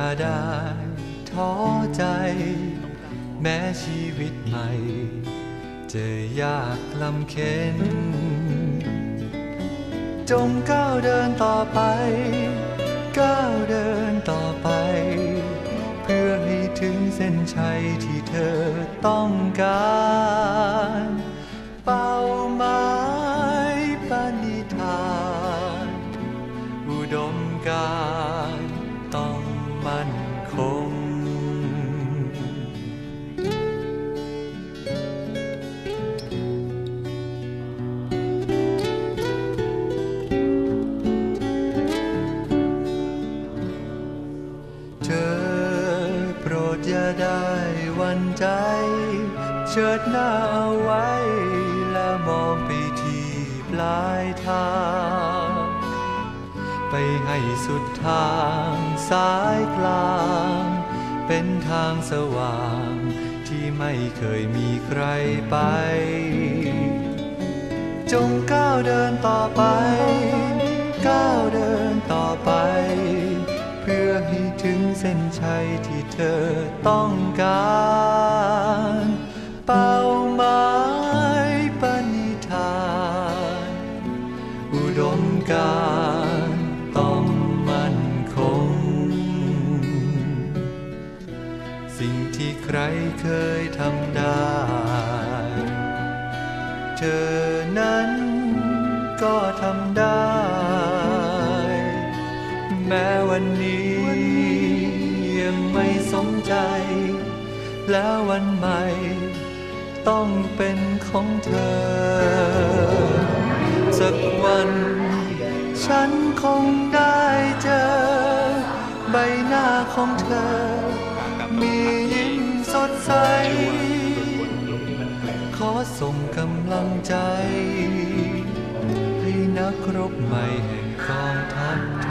าได้ท้อใจ แม้ชีวิตใหม่ จะยากลำเค็นจงก้าวเดินต่อไป ก้าวเดินต่อไป เพื่อให้ถึงเส้นชัยที่เธอต้องการ เป้าหมายปณิธาน อุดมการ เชิดหน้าเอาไว้ และมองไปที่ปลายทาง ไปให้สุดทางสายกลาง เป็นทางสว่าง ที่ไม่เคยมีใครไป จงก้าวเดินต่อไป ก้าวเดินต่อไป เพื่อให้ถึงเส้นชัยที่เธอต้องการ ใบหน้าของเธอ มียิ้มสดใส ขอส่งกำลังใจ ให้นักรบใหม่แห่งกองทัพ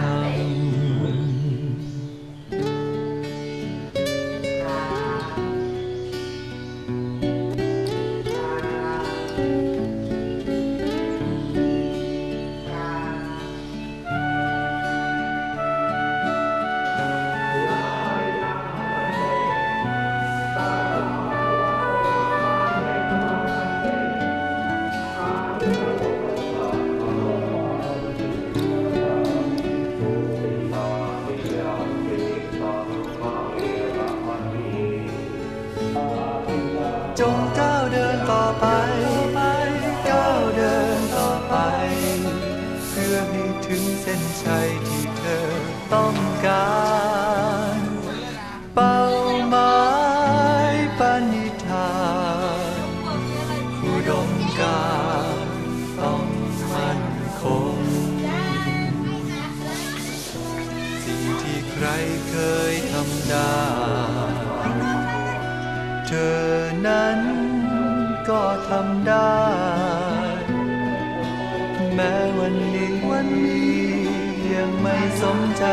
เธอนั้นก็ทำได้ แม้วันนี้วันนี้ยังไม่สมใจ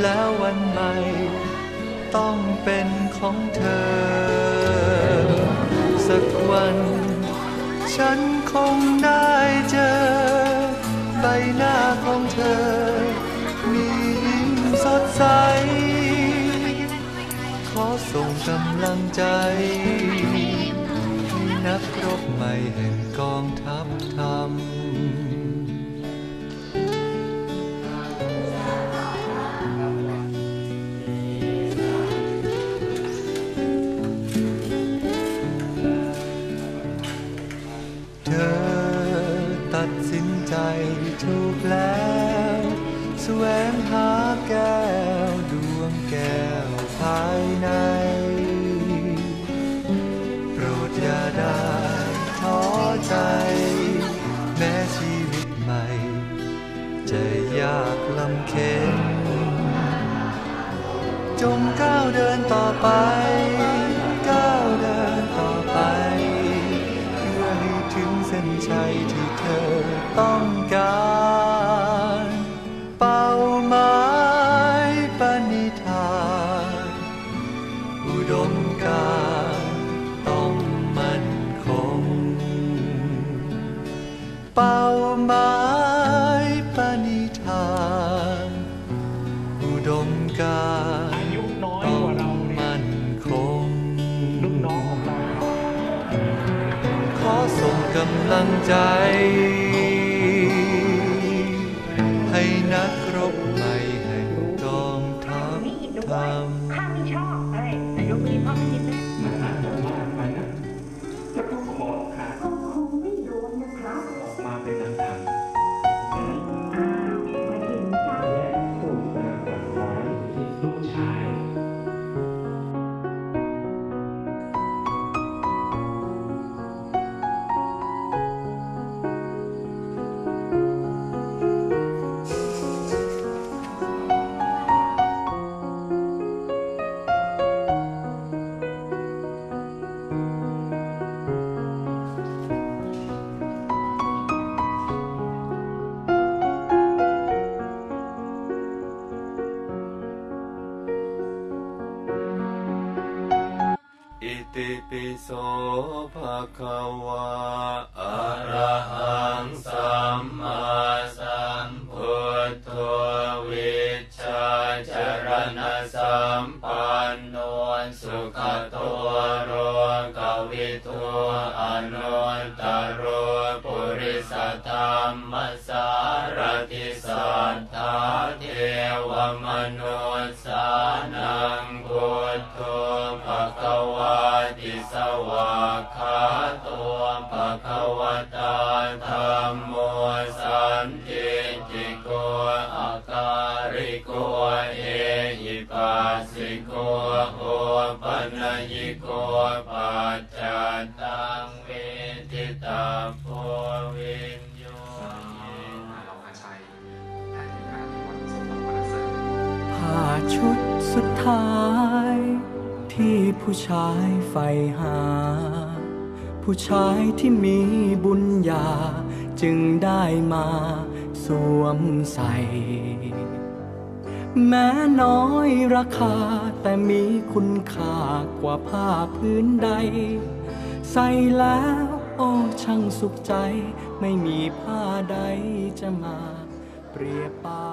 แล้ววันใหม่ ต้องเป็นของเธอ สักวัน ฉันคงได้เจอ ใบหน้าของเธอ มียิ้มสดใส กำลังใจให้นักรบใหม่แห่งกองทัพธรรมเธอตัดสินใจถูกแล้ว แสวงหา ก้าวเดินต่อไป ก้าวเดินต่อไป เพื่อให้ถึงเส้นชัยที่เธอต้องการ ใจ ให้นักรบใหม่แห่งกองทัพนี่ดูทไว้ข้าไม่ชอบเฮ้ยแต่ยกนี้พ่อไม่ ติปิโสภะคะวะอะระหังสัมมาสัมพุทโธวิชชาจรณะสัมป ขโตโรกวิทูอนุตตโรปุริสธรรมสารติสัทธาเทวมนุสสานังพุทโธภควาติสวากขาตัวภควตาธรรมโม โอปัญญิโกปัจจตังเวทิตาโพวินโยเราอาชัยแพทย์การที่วัดสมบัติวัดเสริมผ้าชุดสุดท้าย ที่ผู้ชายใฝ่หา ผู้ชายที่มีบุญญา จึงได้มาสวมใส่ แม้น้อยราคาแต่มีคุณค่ากว่าผ้าพื้นใด ใส่แล้วโอ้ช่างสุขใจ ไม่มีผ้าใดจะมาเปรียบปา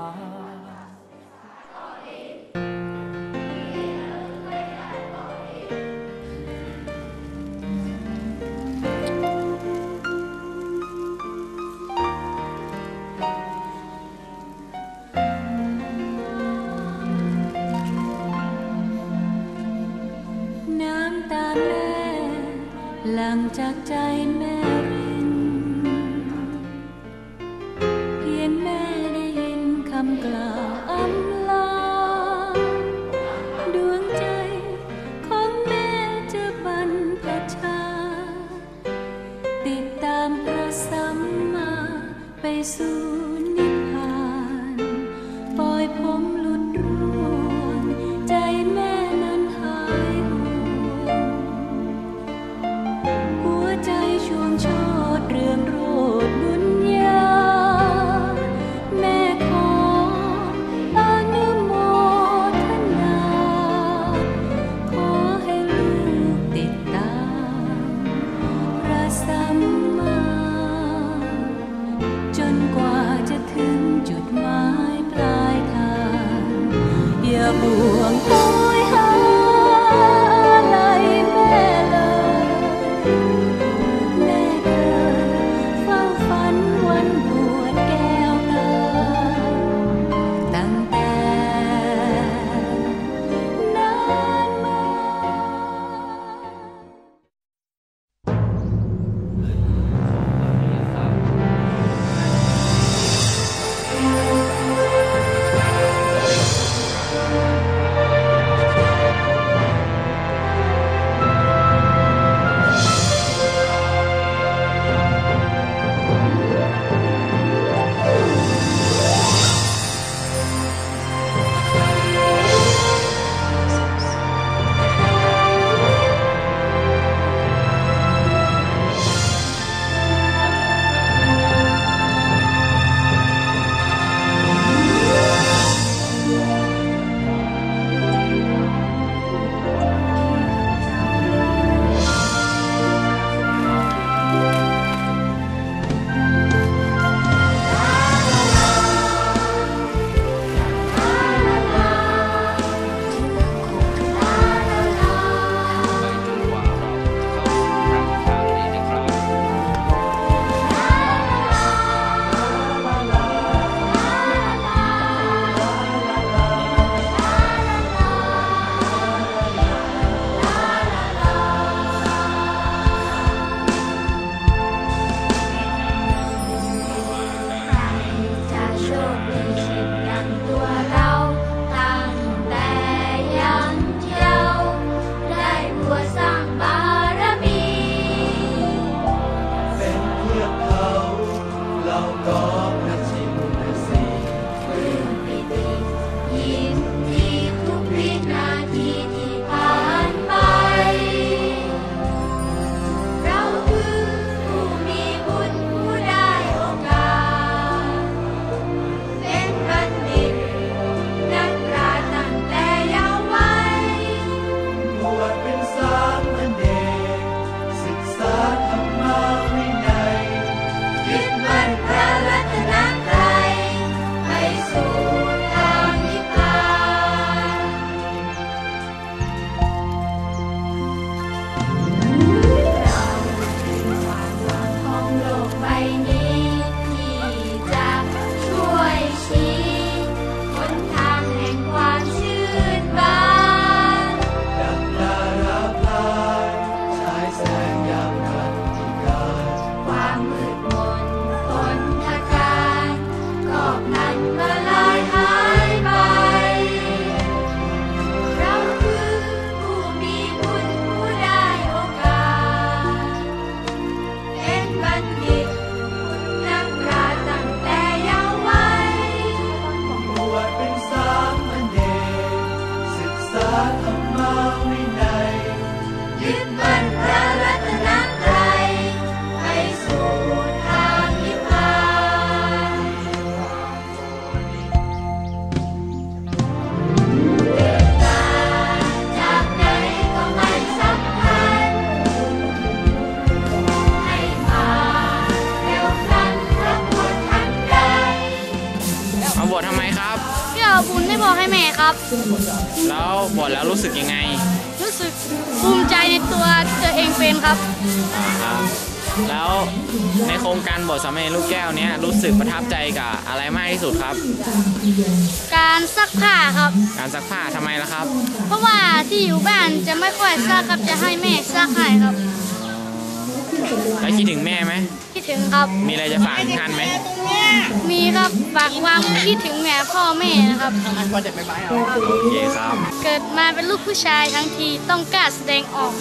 ยิน เองเป็นครับ อ่าครับแล้วในโครงการบวชสามเณรลูกแก้วเนี้ยรู้สึกประทับใจกับอะไรมากที่สุดครับ การซักผ้าครับ การซักผ้าทำไมล่ะครับ เพราะว่าที่อยู่บ้านจะไม่ค่อยซักครับจะให้แม่ซักให้ครับ แล้วคิดถึงแม่ไหม คิดถึงครับ มีอะไรจะฝากถึงท่านไหม มีครับฝากความคิดถึงแม่พ่อแม่นะครับ โอเคครับ เกิดมาเป็นลูกผู้ชายทั้งทีต้องกล้าแสดงออก